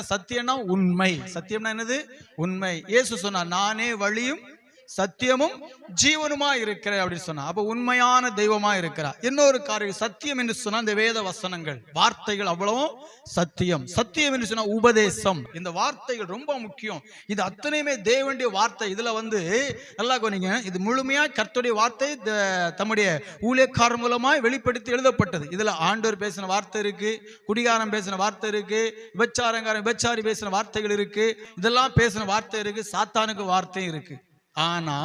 சத்தியம்னா உண்மை. சத்தியம்னா என்னது? உண்மை. இயேசு சொன்னார் நானே வழியும் சத்தியமும் ஜீவனுமா இருக்கிற அப்படின்னு சொன்னா அப்ப உண்மையான தெய்வமா இருக்கிறார் இன்னொரு காரியம் சத்தியம் என்று சொன்னா இந்த வேத வசனங்கள் வார்த்தைகள் அவ்வளவும் சத்தியம். சத்தியம் என்று சொன்னா உபதேசம். இந்த வார்த்தைகள் ரொம்ப முக்கியம். இது அத்தனையுமே தேவனுடைய வார்த்தை. இதுல வந்து நல்லா கவனிங்க. இது முழுமையா கர்த்தருடைய வார்த்தை தம்முடைய ஊழியக்காரர் மூலமாய் வெளிப்படுத்தி எழுதப்பட்டது. இதுல ஆண்டவர் பேசின வார்த்தை இருக்கு குடிகாரம் பேசின வார்த்தை இருக்கு விபச்சாரங்காரன் விபச்சாரி பேசின வார்த்தைகள் இருக்கு. இதெல்லாம் பேசின வார்த்தை இருக்கு சாத்தானுக்கு வார்த்தையும் இருக்கு. ஆனா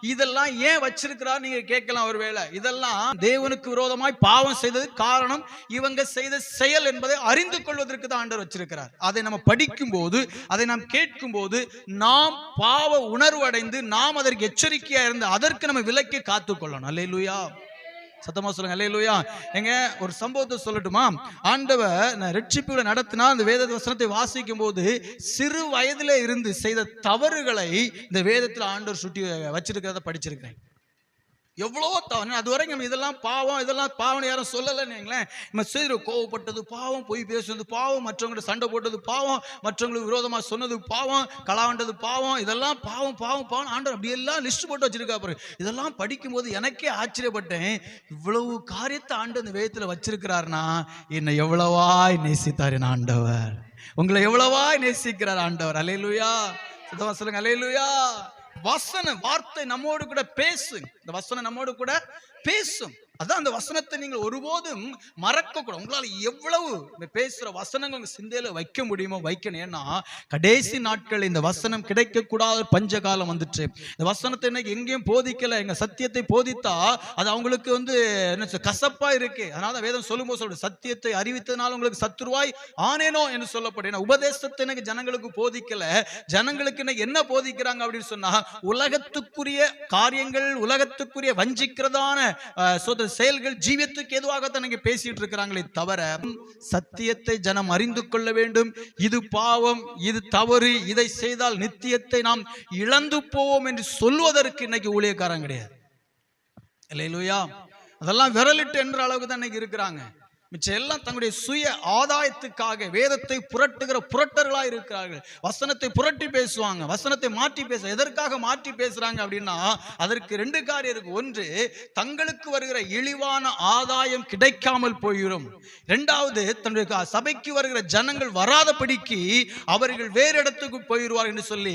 இதெல்லாம் ஏன் வச்சிருக்கிறார் நீங்க கேட்கலாம் ஒருவேளை. இதெல்லாம் தேவனுக்கு விரோதமாய் பாவம் செய்தது காரணம் இவங்க செய்த செயல் என்பதை அறிந்து கொள்வதற்கு தான் ஆண்டவர் வச்சிருக்கிறார். அதை நம்ம படிக்கும் போது அதை நாம் கேட்கும் போது நாம் பாவ உணர்வு அடைந்து நாம் அதற்கு எச்சரிக்கையா இருந்து அதற்கு நம்ம விலக்கி காத்துக்கொள்ளணும். அல்லேலூயா. சத்தமா சொல்லுங்க. இல்லையா எங்க ஒரு சம்பவத்தை சொல்லட்டுமா? ஆண்டவர் நான் ரட்சிப்புகளை நடத்தினா அந்த வேத வசனத்தை வாசிக்கும் போது சிறு வயதுல இருந்து செய்த தவறுகளை இந்த வேதத்தில் ஆண்டவர் சுட்டி வச்சிருக்கிறத படிச்சிருக்கிறேன். எவ்வளோ தவறு அது வரைக்கும் நம்ம இதெல்லாம் பாவம் இதெல்லாம் பாவம் யாரும் சொல்லலைன்னு வைங்களேன். நம்ம செய்கிற கோவப்பட்டது பாவம் போய் பேசுனது பாவம் மற்றவங்கள்ட்ட சண்டை போட்டது பாவம் மற்றவங்களுக்கு விரோதமாக சொன்னது பாவம் கலாவண்டது பாவம் இதெல்லாம் பாவம் பாவம் பாவம் ஆண்டவர் அப்படியெல்லாம் லிஸ்ட் போட்டு வச்சிருக்கா பாரு இதெல்லாம் படிக்கும்போது எனக்கே ஆச்சரியப்பட்டேன். இவ்வளவு காரியத்தை ஆண்டு அந்த வேதத்தில் வச்சிருக்கிறாருனா என்னை எவ்வளவாய் நேசித்தார் என் ஆண்டவர். உங்களை எவ்வளவாய் நேசிக்கிறார் ஆண்டவர். அலையலுயா சுத்தமா சொல்லுங்க அலையலுயா வசன வார்த்தை நம்மோடு கூட பேசும் இந்த வசனம் நம்மோடு கூட பேசும். அதான் அந்த வசனத்தை நீங்கள் ஒருபோதும் மறக்க கூட உங்களால எவ்வளவு இந்த பேசுற வசனங்கள் உங்க சிந்தையில வைக்க முடியுமோ வைக்கணும். ஏன்னா கடைசி நாட்கள் இந்த வசனம் கிடைக்கக்கூடாத பஞ்ச காலம் வந்துட்டு இந்த வசனத்தை இன்னைக்கு எங்கேயும் போதிக்கலை. எங்க சத்தியத்தை போதித்தா அது அவங்களுக்கு வந்து என்ன சொல் கசப்பா இருக்கு. அதனால வேதம் சொல்லும்போது சொல்ற சத்தியத்தை அறிவித்ததுனால உங்களுக்கு சத்துருவாய் ஆனேனோ என்று சொல்லப்படும் ஏன்னா உபதேசத்தை எனக்கு ஜனங்களுக்கு போதிக்கல. ஜனங்களுக்கு இன்னைக்கு என்ன போதிக்கிறாங்க அப்படின்னு சொன்னா உலகத்துக்குரிய காரியங்கள் உலகத்துக்குரிய வஞ்சிக்கிறதான சொத்து செயல்கள் ஜீவியத்துக்கு எதுவாகத்தான் நீங்க பேசிட்டு இருக்கிறாங்களே தவிர சத்தியத்தை ஜனம் அறிந்து கொள்ள வேண்டும். இது பாவம் இது தவறு இதை செய்தால் நித்தியத்தை நாம் இழந்து போவோம் என்று சொல்வதற்கு இன்னைக்கு ஊழியக்காரன் கிடையாது. இல்லையா அதெல்லாம் விரலிட்டு என்ற அளவுக்கு தான் இன்னைக்கு இருக்கிறாங்க. மிச்சம் எல்லாம் தங்களுடைய சுய ஆதாயத்துக்காக வேதத்தை புரட்டுகிற புரட்டர்களா இருக்கிறார்கள். வசனத்தை புரட்டி பேசுவாங்க வசனத்தை மாற்றி பேச எதற்காக மாற்றி பேசுறாங்க அப்படின்னா அதற்கு ரெண்டு காரியம் இருக்கு. ஒன்று தங்களுக்கு வருகிற இழிவான ஆதாயம் கிடைக்காமல் போயிடும் இரண்டாவது தன்னுடைய சபைக்கு வருகிற ஜனங்கள் வராதபடிக்கு அவர்கள் வேறு இடத்துக்கு போயிடுவார் என்று சொல்லி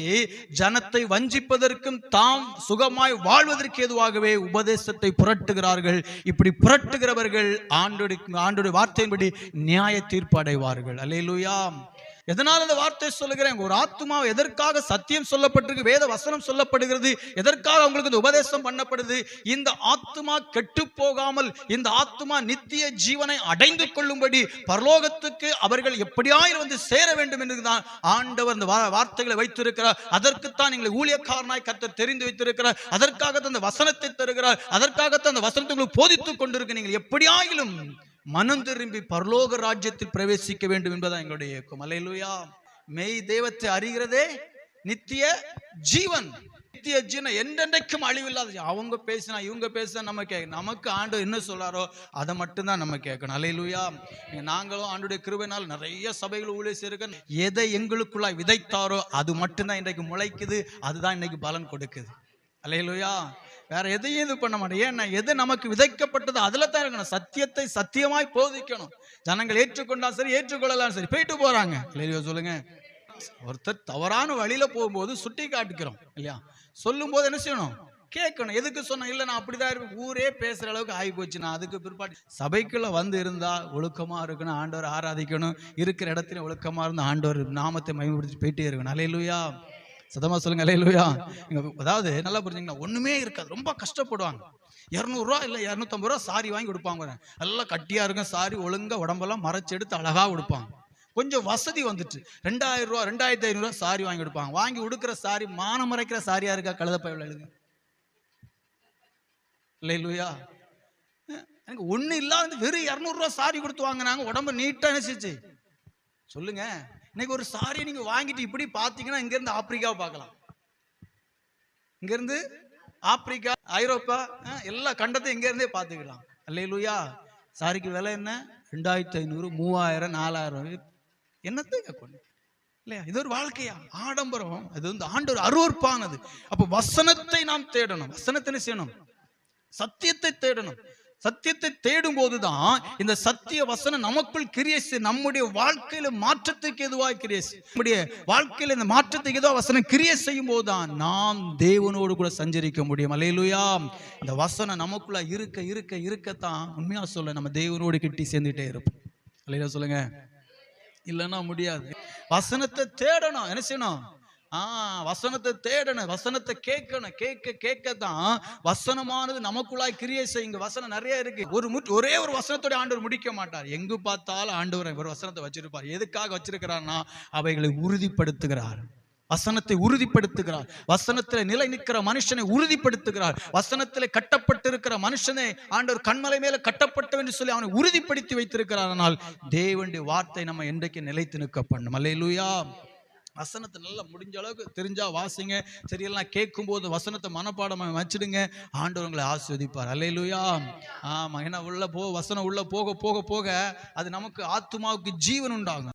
ஜனத்தை வஞ்சிப்பதற்கும் தாம் சுகமாய் வாழ்வதற்கு எதுவாகவே உபதேசத்தை புரட்டுகிறார்கள். இப்படி புரட்டுகிறவர்கள் ஆண்டோடு ஆண்டோட வார்த்தையின்படி நியாய தீர்ப்பு அடைவார்கள் அல்லேலூயா. எதனால் அந்த வார்த்தை சொல்லுகிறேன்? ஒரு ஆத்மா எதற்காக சத்தியம் சொல்லப்பட்டிருக்கு? வேத வசனம் சொல்லப்படுகிறது. எதற்காக அவங்களுக்கு இந்த உபதேசம் பண்ணப்படுது? இந்த ஆத்மா கெட்டு போகாமல் இந்த ஆத்மா நித்திய ஜீவனை அடைந்து கொள்ளும்படி பரலோகத்துக்கு அவர்கள் எப்படியாயிரம் வந்து சேர வேண்டும் என்று தான் ஆண்டவர் இந்த வார்த்தைகளை வைத்திருக்கிறார். அதற்குத்தான் எங்களை ஊழியக்காரனாய் கத்த தெரிந்து வைத்திருக்கிறார். அதற்காகத்தான் அந்த வசனத்தை தருகிறார். அதற்காகத்தான் அந்த வசனத்தை உங்களுக்கு போதித்துக் கொண்டிருக்க நீங்கள் எப்படியாயிலும் மனம் திரும்பி பரலோக ராஜ்யத்தில் பிரவேசிக்க வேண்டும் என்பதான் எங்களுடைய இயக்கம் அலையிலுயா மெய் தெய்வத்தை அறிகிறதே நித்திய ஜீவன். நித்திய ஜீவன் என்றென்றைக்கும் அழிவில்லாத அவங்க பேசினா இவங்க பேசினா நம்ம கேட்க நமக்கு ஆண்டு என்ன சொல்றாரோ அதை மட்டும்தான் நம்ம கேட்கணும். அலையிலுயா நாங்களும் ஆண்டுடைய கிருபைனால் நிறைய சபைகள் ஊழிய செய்யிருக்க எதை எங்களுக்குள்ளாய் விதைத்தாரோ அது மட்டும்தான் இன்றைக்கு முளைக்குது. அதுதான் இன்னைக்கு பலன் கொடுக்குது. அலையிலுயா வேற எதையும் இது பண்ண மாட்டேன். ஏன்னா எது நமக்கு விதைக்கப்பட்டது அதுல தான் இருக்கணும். சத்தியத்தை சத்தியமாய் போதிக்கணும். ஜனங்கள் ஏற்றுக்கொண்டா சரி ஏற்றுக்கொள்ளலாம் சரி போயிட்டு போறாங்க. இல்லையா சொல்லுங்க. ஒருத்தர் தவறான வழியில போகும்போது சுட்டி காட்டிக்கிறோம் இல்லையா? சொல்லும் போது என்ன செய்யணும்? கேட்கணும். எதுக்கு சொன்ன இல்லை நான் அப்படிதான் இருப்பேன். ஊரே பேசுற அளவுக்கு ஆகி போச்சு நான் அதுக்கு பிற்பாடு சபைக்குள்ள வந்து இருந்தா ஒழுக்கமா இருக்கணும். ஆண்டவர் ஆராதிக்கணும். இருக்கிற இடத்துல ஒழுக்கமா இருந்து ஆண்டவர் நாமத்தை மயமப்படுத்தி போயிட்டே இருக்கணும். அலையிலுயா சதமா சொல்லுங்க இல்லையா அதாவது நல்லா புரிஞ்சுங்கன்னா ஒண்ணுமே இருக்காது. ரொம்ப கஷ்டப்படுவாங்க. இரநூறுவா இல்லை இரநூத்தம்பது ரூபா சாரி வாங்கி கொடுப்பாங்க. நல்லா கட்டியா இருக்கும் சாரி ஒழுங்கா உடம்பெல்லாம் மறைச்சு எடுத்து அழகா கொடுப்பாங்க கொஞ்சம் வசதி வந்துட்டு. ரெண்டாயிரம் ரூபா ரெண்டாயிரத்தி ஐநூறுரூவா சாரி வாங்கி கொடுப்பாங்க. வாங்கி உடுக்கிற சாரி மானம் மறைக்கிற சாரியா இருக்கா? கழுத பயவில் எழுது. இல்லை இல்லையா எனக்கு ஒண்ணு இல்லாத வெறும் இரநூறுவா சாரி கொடுத்து வாங்கினாங்க. உடம்பு நீட்டா நினைச்சிச்சு சொல்லுங்க. இன்னைக்கு ஒரு சாரியை நீங்க வாங்கிட்டு இப்படி பாத்தீங்கன்னா இங்க இருந்து ஆப்பிரிக்காவை பார்க்கலாம். இங்க இருந்து ஆப்பிரிக்கா ஐரோப்பா எல்லா கண்டத்தையும் இங்க இருந்தே பாத்துக்கலாம் அல்லையிலுயா சாரிக்கு விலை என்ன? ரெண்டாயிரத்தி ஐநூறு மூவாயிரம் நாலாயிரம். என்னத்தை கொண்டு இல்லையா? இது ஒரு வாழ்க்கையா? ஆடம்பரம். அது வந்து ஆண்டு ஒரு அருவருப்பானது. அப்ப வசனத்தை நாம் தேடணும். வசனத்தை செய்யணும்? சத்தியத்தை தேடணும். சத்தியத்தை தேடும் போதுதான் இந்த சத்திய வசனம் நமக்குள் கிரியேசு நம்முடைய வாழ்க்கையில மாற்றத்துக்கு எதுவாக கிரியேசு நம்முடைய வாழ்க்கையில இந்த மாற்றத்துக்கு எதுவாக வசனம் கிரியை செய்யும் போதுதான் நாம் தேவனோடு கூட சஞ்சரிக்க முடியும். அலையிலுயா இந்த வசனம் நமக்குள்ள இருக்க இருக்க இருக்கத்தான் உண்மையா சொல்ல நம்ம தேவனோடு கிட்டி சேர்ந்துட்டே இருப்போம். அல்லையா சொல்லுங்க. இல்லைன்னா முடியாது. வசனத்தை தேடணும். என்ன செய்யணும்? ஆ வசனத்தை தேடணும் வசனத்தை கேட்கணும். கேட்க கேட்க தான் வசனமானது நமக்குள்ளாய் கிரியை செய்யுங்க. வசனம் நிறைய இருக்கு. ஒரு முற்று ஒரே ஒரு வசனத்தோட ஆண்டவர் முடிக்க மாட்டார். எங்கு பார்த்தாலும் ஆண்டவர் ஒரு வசனத்தை வச்சிருப்பார். எதுக்காக வச்சிருக்கிறார்னா அவைகளை உறுதிப்படுத்துகிறார். வசனத்தை உறுதிப்படுத்துகிறார். வசனத்தில் நிலை நிற்கிற மனுஷனை உறுதிப்படுத்துகிறார். வசனத்தில் கட்டப்பட்டிருக்கிற மனுஷனை ஆண்டவர் கண்மலை மேல கட்டப்பட்டவன் என்று சொல்லி அவனை உறுதிப்படுத்தி வைத்திருக்கிறார். ஆனால் தேவனுடைய வார்த்தை நம்ம என்றைக்கு நிலைத்து நிற்க பண்ணும் அல்லையா வசனத்தை நல்லா முடிஞ்ச அளவுக்கு தெரிஞ்சா வாசிங்க. சரியெல்லாம் கேட்கும்போது வசனத்தை மனப்பாடமாக வச்சிடுங்க. ஆண்டவங்களை ஆஸ்வதிப்பார் அல்லையிலுயா ஆமா ஏன்னா உள்ளே போ வசனம் உள்ளே போக போக போக அது நமக்கு ஆத்துமாவுக்கு ஜீவன் உண்டாகும்.